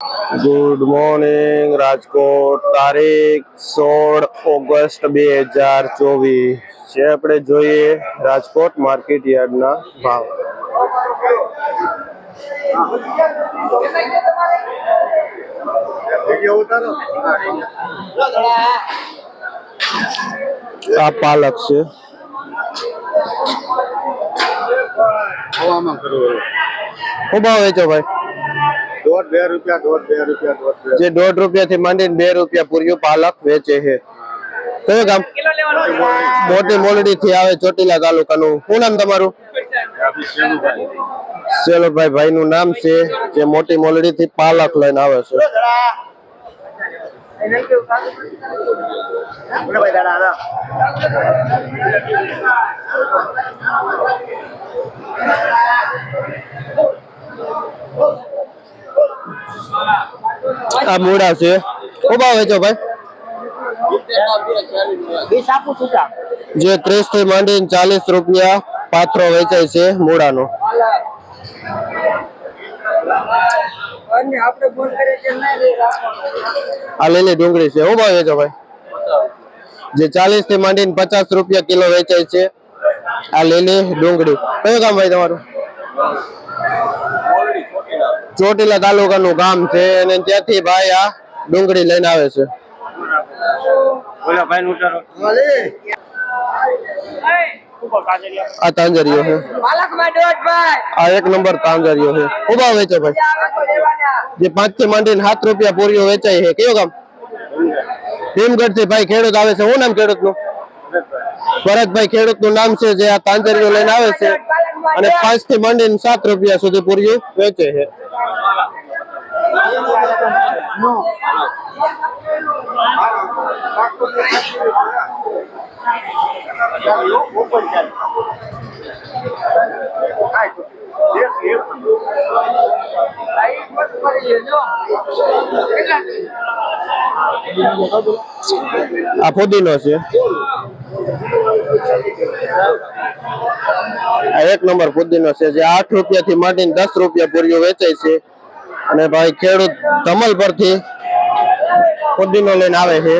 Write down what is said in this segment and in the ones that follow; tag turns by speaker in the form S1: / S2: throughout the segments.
S1: Good morning Rajkot તારીખ સોળ August બે હજાર ચોવીસ. છે આપણે જોઈએ રાજકોટ માર્કેટ યાર્ડના ભાવ. આ પાલક છે. શું ભાવ વેચો ભાઈ?
S2: દોઢ બે રૂપિયા દોઢ બે રૂપિયા દોઢ બે
S1: જે દોઢ રૂપિયા થી માંડીને બે રૂપિયા પૂર્યું પાલક વેચે છે. કયું ગામ? મોટી મોલડી થી આવે ચોટીલા તાલુકાનું. શું નામ તમારું? સેલુભાઈ ભાઈ નું નામ છે જે મોટી મોલડી થી પાલક લઈને આવે છે. આ મૂળા છે. શું ભાવ વેચો ભાઈ. જે. ત્રીસથી માંડીને ચાલીસ રૂપિયા પાથરો વેચાય છે મૂળાનો
S3: અને આપણે ફોન કરીએ કે ના રે
S1: આ લીલી ડુંગળી છે. શું ભાવ વેચો ભાઈ. જે ચાલીસથી માંડીને પચાસ રૂપિયા કિલો વેચાય છે. આ લીલી ડુંગળી. કયું કામ ભાઈ તમારું? ચોટીલા તાલુકાનું ગામ છે અને ત્યાંથી ભાઈ આ ડુંગળી લઈને આવે છે. આ તાંજરીઓ છે. આ એક નંબર તાંજરીઓ છે. શું વેચે ભાઈ. જે પાંચથી માંડીને સાત રૂપિયા પૂરીઓ વેચાય છે. કયો ગામ? ભીમગઢથી ભાઈ ખેડૂત આવે છે. શું નામ ખેડૂતનું ભરતભાઈ ખેડૂતનું નામ છે જે આ તાંજરીઓ લઈને આવે છે. અને પાંચથી માંડીને સાત રૂપિયા સુધી પૂરીઓ વેચે છે. આ ફુદીનો છે. એક નંબર પુદીનો છે જે આઠ રૂપિયા થી માંડીને દસ રૂપિયા પૂરીઓ વેચાય છે. અને ભાઈ ખેડૂત ધમલ પરથી પુદીનો લઈને આવે છે.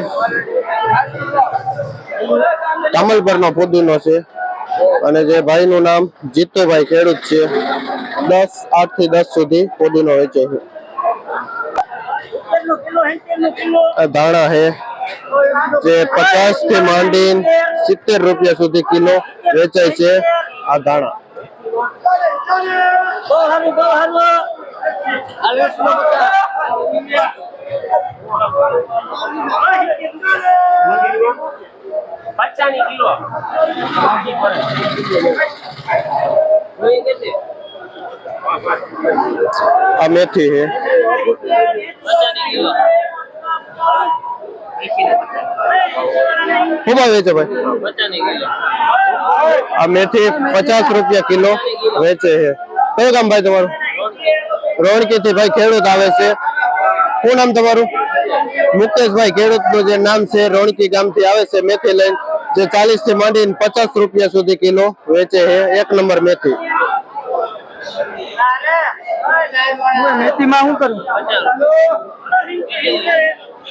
S1: ધમલ પરનો પુદીનો છે. અને જે ભાઈનું નામ જીતુભાઈ ખેડૂત છે. દસ આઠથી દસ સુધી પુદીનો વેચે છે. ધાણા છે. જે પચાસથી માંડીને સિત્તેર રૂપિયા સુધી કિલો વેચાય છે આ ધાણા.
S3: બહુ સારું બહુ સારું હાલો કિલો પચાની કિલો.
S1: આ મેથી છે.
S3: પચાની કિલો.
S1: શું ભાવ વેચે ભાઈ? આ મેથી પચાસ રૂપિયા કિલો વેચે છે. કયું ગામ ભાઈ તમારું? રોણકી થી ભાઈ ખેડૂત આવે છે. શું નામ તમારું? મુકેશભાઈ ખેડૂતનું જે નામ છે, રોણકી ગામથી આવે છે મેથી લઈને, જે ચાલીસથી માંડીને પચાસ રૂપિયા સુધી કિલો વેચે છે. એક નંબર મેથી.
S3: મેથીમાં શું કરું
S1: આ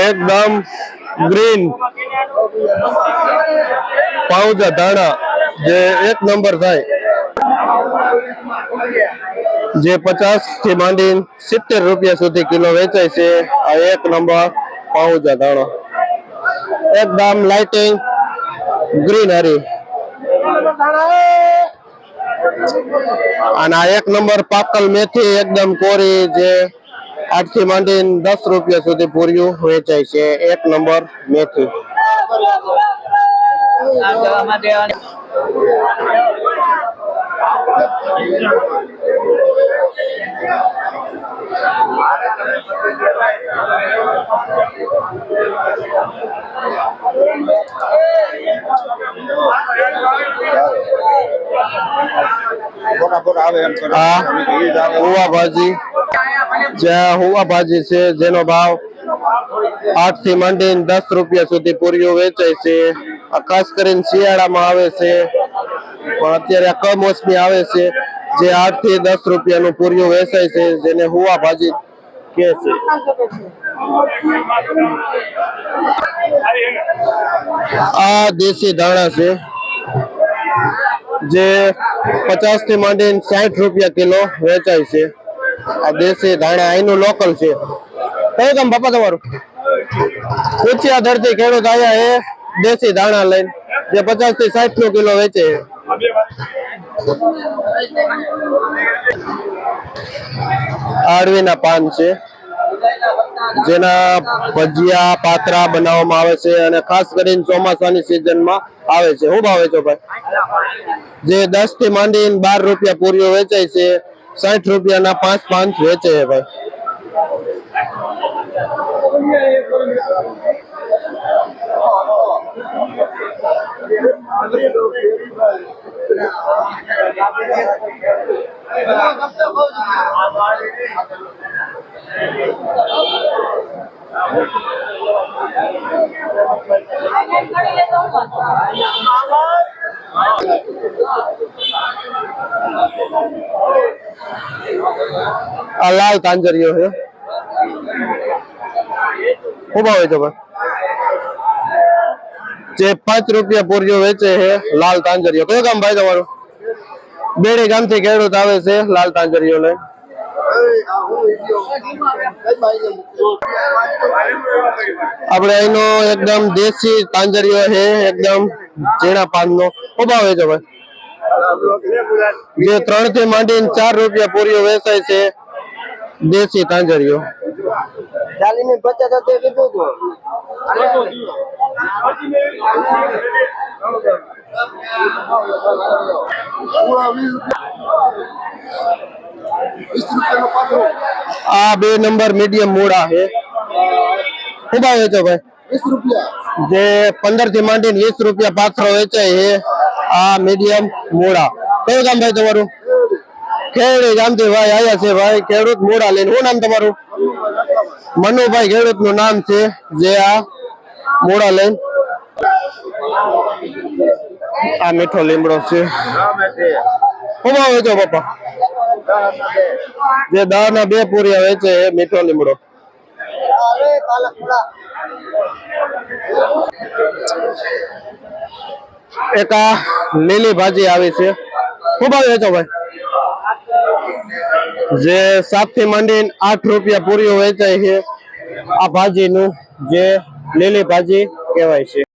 S1: એકદમ ગ્રીન પાઉજા ધાણા જે એક નંબર થાય. જે પચાસથી માંડીને સિત્તેર રૂપિયા સુધી કિલો વેચાય છે. આ એક નંબર પાઉજા ધાણો. એકદમ લાઇટિંગ ગ્રીનરી અને આ એક નંબર પાકલ મેથી એકદમ કોરી જે આઠથી માંડીને દસ રૂપિયા સુધી પૂર્યું વેચાય છે. એક નંબર મેથી
S3: આમાં દેવાની
S2: ફોટા ફોટા આવે એમ કરો
S1: હા.
S2: અમે તો ઈ જ આવે
S1: હુવા ભાજી જ્યાં હુવાભાજી છે, જેનો ભાવ આઠથી માંડીને દસ રૂપિયા સુધી પૂરીઓ વેચાય છે. ખાસ કરીને શિયાળામાં આવે છે. પણ અત્યારે કમોસમી આવે છે. જે આઠથી દસ રૂપિયાનું પૂર્યું વેચાય છે, જેને હુવા ભાજી કે છે. આ દેશી ધાણા છે, જે પચાસથી માંડીને સાઠ રૂપિયા કિલો વેચાય છે. આ દેશી ધાણા અહીંનું લોકલ છે. કયું કામ બાપા તમારું? ઉચિયા ધરતી ખેડૂત આવ્યા એ દેશી ધાણા લઈને, જે પચાસથી સાઠ નો કિલો વેચે છે આડવીના પાન છે, જેના ભજીયા, પાત્રા બનાવવામાં આવે છે અને ખાસ કરીને ચોમાસાની સિઝનમાં આવે છે. શું ભાવે છો ભાઈ? જે દસથી માંડીને બાર રૂપિયા પૂરીઓ વેચાય છે, સાઠ રૂપિયાના પાંચ પાંચ વેચે છે ભાઈ. આ લાલ કાંજરીઓ છે. શું હોય ભાઈ. જે પાંચ રૂપિયા પૂરીઓ વેચે છે, લાલ તાંજરીઓ. કયો ગામ ભાઈ તમારું? બેડી ગામથી ખેડૂત આવે છે, લાલ તાંજરીઓ લઈ આપણે અહીંનો એકદમ દેશી તાંજરીઓ છે, એકદમ ઝીણા પાનનો. નો ભાવ છે ભાઈ? જે ત્રણથી માંડીને ચાર રૂપિયા પૂરીઓ વેચાય છે, દેશી તાંજરીઓ.
S3: ચાલીને પચાસ હતી કીધું તું
S1: આ બે નંબર મીડિયમ મૂળા છે. ખૂબ આવે વેચો ભાઈ. જે પંદરથી માંડીને વીસ રૂપિયા પાથરો વેચાય છે આ મીડિયમ મૂળા કયું ગામ ભાઈ તમારું? ખેડી ગામથી ભાઈ આયા છે ભાઈ. ખેડૂત મૂળા લઈને શું નામ તમારું? મનુભાઈ ખેડૂતનું નામ છે જે આ મૂળા લઈને. આ મીઠો લીમડો છે. શું ભાવ વેચો પપ્પા જે દહ ના બે પૂરિયા વેચે એ મીઠો લીમડો. એક આ લીલી ભાજી આવી છે. શું ભાવ વેચો ભાઈ. જે સાતથી માંડીને આઠ રૂપિયા પૂરીઓ વેચાય છે. આ ભાજીનું જે લીલી ભાજી કહેવાય છે.